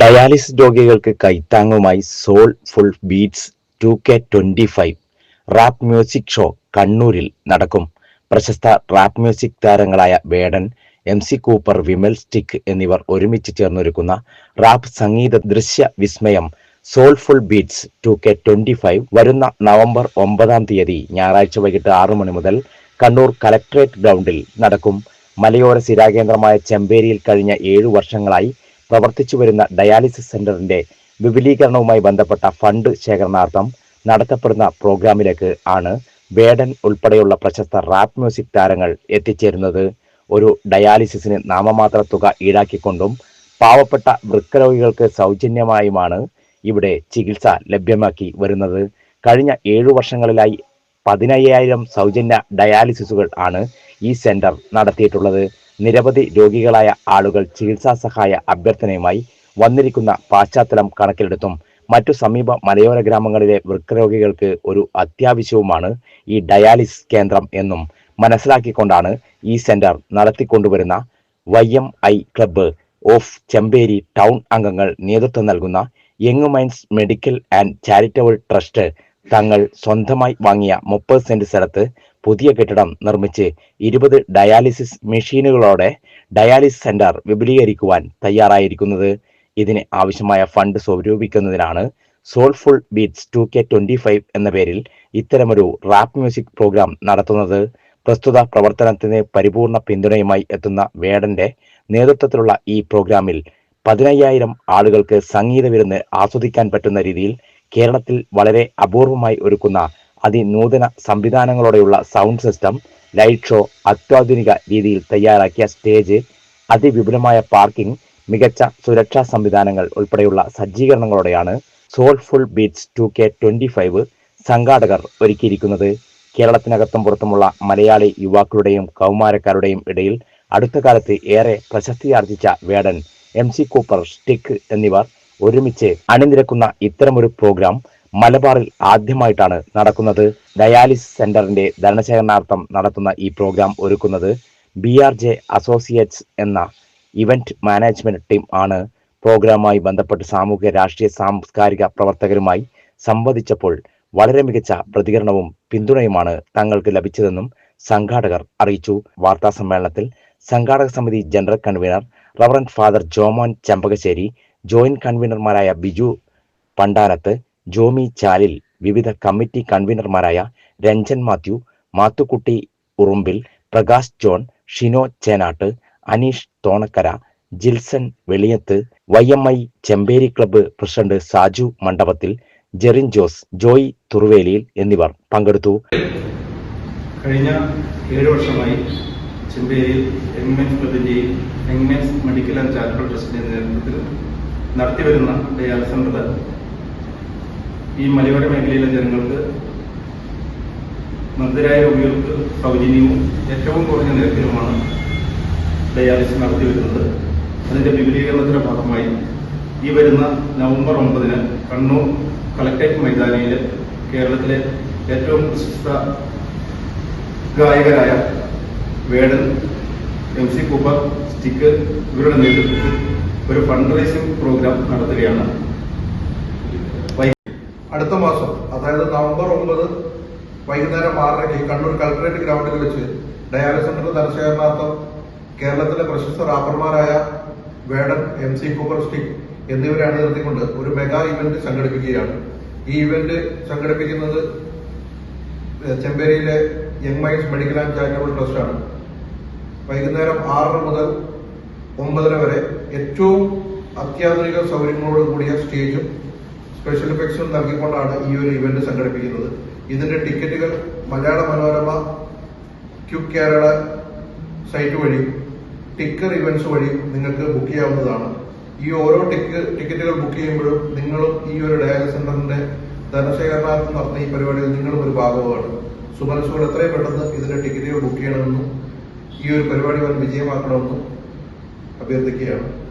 Dialysis രോഗികൾക്ക് കൈത്താങ്ങുമായി soulful beats two K twenty five. Rap music show കണ്ണൂരിൽ നടക്കും. പ്രശസ്ത റാപ്പ് മ്യൂസിക് താരങ്ങളായ Vedan M C Cooper Vimal stick എന്നിവർ ഒരുമിച്ച് ചേർന്നൊരുക്കുന്ന റാപ്പ് സംഗീത ദൃശ്യ വിസ്മയം soulful beats two K twenty five വരുന്ന നവംബർ ഒമ്പതാം തീയതി ഞായറാഴ്ച വൈകിട്ട് ആറു മണി മുതൽ കണ്ണൂർ കലക്ട്രേറ്റ് ഗ്രൗണ്ടിൽ നടക്കും. മലയോര സ്ഥിരാകേന്ദ്രമായ ചെമ്പേരിയിൽ കഴിഞ്ഞ ഏഴു വർഷങ്ങളായി പ്രവർത്തിച്ചു വരുന്ന ഡയാലിസിസ് സെന്ററിന്റെ വിപുലീകരണവുമായി ബന്ധപ്പെട്ട ഫണ്ട് ശേഖരണാർത്ഥം നടത്തപ്പെടുന്ന പ്രോഗ്രാമിലേക്ക് ആണ് വേടൻ ഉൾപ്പെടെയുള്ള പ്രശസ്ത റാപ്പ് മ്യൂസിക് താരങ്ങൾ എത്തിച്ചേരുന്നത്. ഒരു ഡയാലിസിസിന് നാമമാത്ര തുക ഈടാക്കിക്കൊണ്ടും പാവപ്പെട്ട വൃക്കരോഗികൾക്ക് സൗജന്യമായുമാണ് ഇവിടെ ചികിത്സ ലഭ്യമാക്കി വരുന്നത്. കഴിഞ്ഞ ഏഴു വർഷങ്ങളിലായി പതിനയ്യായിരം സൗജന്യ ഡയാലിസിസുകൾ ആണ് ഈ സെന്റർ നടത്തിയിട്ടുള്ളത്. നിരവധി രോഗികളായ ആളുകൾ ചികിത്സാ സഹായ അഭ്യർത്ഥനയുമായി വന്നിരിക്കുന്ന പാശ്ചാത്തലം കണക്കിലെടുത്തും മറ്റു സമീപ മലയോര ഗ്രാമങ്ങളിലെ വൃക്കരോഗികൾക്ക് ഒരു അത്യാവശ്യവുമാണ് ഈ ഡയാലിസിസ് കേന്ദ്രം എന്നും മനസ്സിലാക്കിക്കൊണ്ടാണ് ഈ centre നടത്തിക്കൊണ്ടുവരുന്ന Y M I club of Chemperi town അംഗങ്ങൾ നേതൃത്വം നൽകുന്ന young minds medical and charitable trust തങ്ങൾ സ്വന്തമായി വാങ്ങിയ മുപ്പത് സെന്റ് സ്ഥലത്ത് പുതിയ കെട്ടിടം നിർമ്മിച്ച് ഇരുപത് ഡയാലിസിസ് മെഷീനുകളോടെ ഡയാലിസിസ് സെന്റർ വിപുലീകരിക്കുവാൻ തയ്യാറായിരിക്കുന്നത്. ഇതിന് ആവശ്യമായ fund സ്വരൂപിക്കുന്നതിനാണ് soulful beats two K twenty five എന്ന പേരിൽ ഇത്തരമൊരു റാപ്പ് മ്യൂസിക് പ്രോഗ്രാം നടത്തുന്നത്. പ്രസ്തുത പ്രവർത്തനത്തിന് പരിപൂർണ പിന്തുണയുമായി എത്തുന്ന വേടന്റെ നേതൃത്വത്തിലുള്ള ഈ പ്രോഗ്രാമിൽ പതിനയ്യായിരം ആളുകൾക്ക് സംഗീത വിരുന്ന് ആസ്വദിക്കാൻ പറ്റുന്ന രീതിയിൽ കേരളത്തിൽ വളരെ അപൂർവമായി ഒരുക്കുന്ന അതിനൂതന സംവിധാനങ്ങളോടെയുള്ള സൗണ്ട് സിസ്റ്റം ലൈറ്റ് ഷോ അത്യാധുനിക രീതിയിൽ തയ്യാറാക്കിയ സ്റ്റേജ് അതിവിപുലമായ പാർക്കിംഗ് മികച്ച സുരക്ഷാ സംവിധാനങ്ങൾ ഉൾപ്പെടെയുള്ള സജ്ജീകരണങ്ങളോടെയാണ് soulful beats two K twenty five സംഘാടകർ ഒരുക്കിയിരിക്കുന്നത്. കേരളത്തിനകത്തും പുറത്തുമുള്ള മലയാളി യുവാക്കളുടെയും കൗമാരക്കാരുടെയും ഇടയിൽ അടുത്ത കാലത്ത് ഏറെ പ്രശസ്തിയാർജിച്ച Vedan M C Cooper stick എന്നിവർ ഒരുമിച്ച് അണിനിരക്കുന്ന ഇത്തരമൊരു പ്രോഗ്രാം മലബാറിൽ ആദ്യമായിട്ടാണ് നടക്കുന്നത്. ഡയാലിസിസ് സെന്ററിന്റെ ധനശേഖരണാർത്ഥം നടത്തുന്ന ഈ പ്രോഗ്രാം ഒരുക്കുന്നത് ബി ആർ ജെ അസോസിയേറ്റ്സ് എന്ന ഇവന്റ് മാനേജ്മെന്റ് ടീം ആണ്. പ്രോഗ്രാമുമായി ബന്ധപ്പെട്ട് സാമൂഹ്യ രാഷ്ട്രീയ സാംസ്കാരിക പ്രവർത്തകരുമായി സംവദിച്ചപ്പോൾ വളരെ മികച്ച പ്രതികരണവും പിന്തുണയുമാണ് തങ്ങൾക്ക് ലഭിച്ചതെന്നും സംഘാടകർ അറിയിച്ചു. വാർത്താ സമ്മേളനത്തിൽ സംഘാടക സമിതി general convener reverend father Jomon Chembakassery joint കൺവീനർമാരായ Biju Pandanath Jomi Chalil വിവിധ committee കൺവീനർമാരായ Ranjan Mathew Mathukutty Urumbil Prakash John Shino Chenatt Aneesh Thonakkara Jilson Veliyath Y M I Chemperi club president Saju Mandapathil Jerin Jose Joy തുറുവേലിയിൽ എന്നിവർ പങ്കെടുത്തു. കഴിഞ്ഞ ഏഴ് വർഷമായി ചെമ്പേരിയിൽ young men's ക്ലബിന്റെയും young men's medical and charitable ട്രസ്റ്റിന്റെ നേതൃത്വത്തിൽ നടത്തിവരുന്ന ദയാൽ സെന്റർ ഈ മലയോര മേഖലയിലെ ജനങ്ങൾക്ക് നിർദ്ധരായ രോഗികൾക്ക് സൗജന്യവും ഏറ്റവും കുറഞ്ഞ നിരക്കിലുമാണ് ഡയാലിസിസ് നടത്തി വരുന്നത് അതിന്റെ വിപുലീകരണത്തിന്റെ ഭാഗമായി ഈ വരുന്ന നവംബർ ഒമ്പതിന് കണ്ണൂർ കളക്ടറേറ്റ് മൈതാനിയിൽ കേരളത്തിലെ ഏറ്റവും പ്രശസ്ത ഗായകരായ Vedan M C Cooper stick ഇവരുടെ നേതൃത്വത്തിൽ ഒരു ഫണ്ട് റൈസിംഗ് പ്രോഗ്രാം നടത്തുകയാണ്. അടുത്ത മാസം അതായത് നവംബർ ഒമ്പത് വൈകുന്നേരം ആറരയ്ക്ക് കണ്ണൂർ കളക്ടറേറ്റ് ഗ്രൗണ്ടിൽ വെച്ച് ഡയാലിസ് സെന്റർ ധനശേഖരണാർത്ഥം കേരളത്തിലെ പ്രശസ്ത റാപ്പർമാരായ Vedan M C Cooper stick എന്നിവരെ അണിനിർത്തിക്കൊണ്ട് ഒരു മെഗാ ഇവന്റ് സംഘടിപ്പിക്കുകയാണ്. ഈ ഇവന്റ് സംഘടിപ്പിക്കുന്നത് ചെമ്പേരിയിലെ young minds medical and charitable ട്രസ്റ്റാണ് വൈകുന്നേരം ആറര മുതൽ ഒമ്പതര വരെ ഏറ്റവും അത്യാധുനിക സൗകര്യങ്ങളോട് കൂടിയ സ്റ്റേജും സ്പെഷ്യൽ എഫക്ട്സും നൽകിക്കൊണ്ടാണ് ഈ ഒരു ഇവന്റ് സംഘടിപ്പിക്കുന്നത്. ഇതിന്റെ ടിക്കറ്റുകൾ മലയാള മനോരമ ക്യൂ കേരള സൈറ്റ് വഴി ടിക്കർ ഇവന്റ്സ് വഴി നിങ്ങൾക്ക് ബുക്ക് ചെയ്യാവുന്നതാണ്. ഈ ഓരോ ടിക്ക് ടിക്കറ്റുകൾ ബുക്ക് ചെയ്യുമ്പോഴും നിങ്ങളും ഈ ഒരു ഡയാലിസ് സെന്ററിന്റെ ധനശേഖരണാർത്ഥം നടത്തുന്ന ഈ പരിപാടിയിൽ നിങ്ങളും ഒരു ഭാഗമാണ് സുമനസുകൾ എത്രയും പെട്ടെന്ന് ഇതിന്റെ ടിക്കറ്റുകൾ ബുക്ക് ചെയ്യണമെന്നും ഈ ഒരു പരിപാടി വൻ വിജയമാക്കണമെന്നും അഭ്യർത്ഥിക്കുകയാണ്.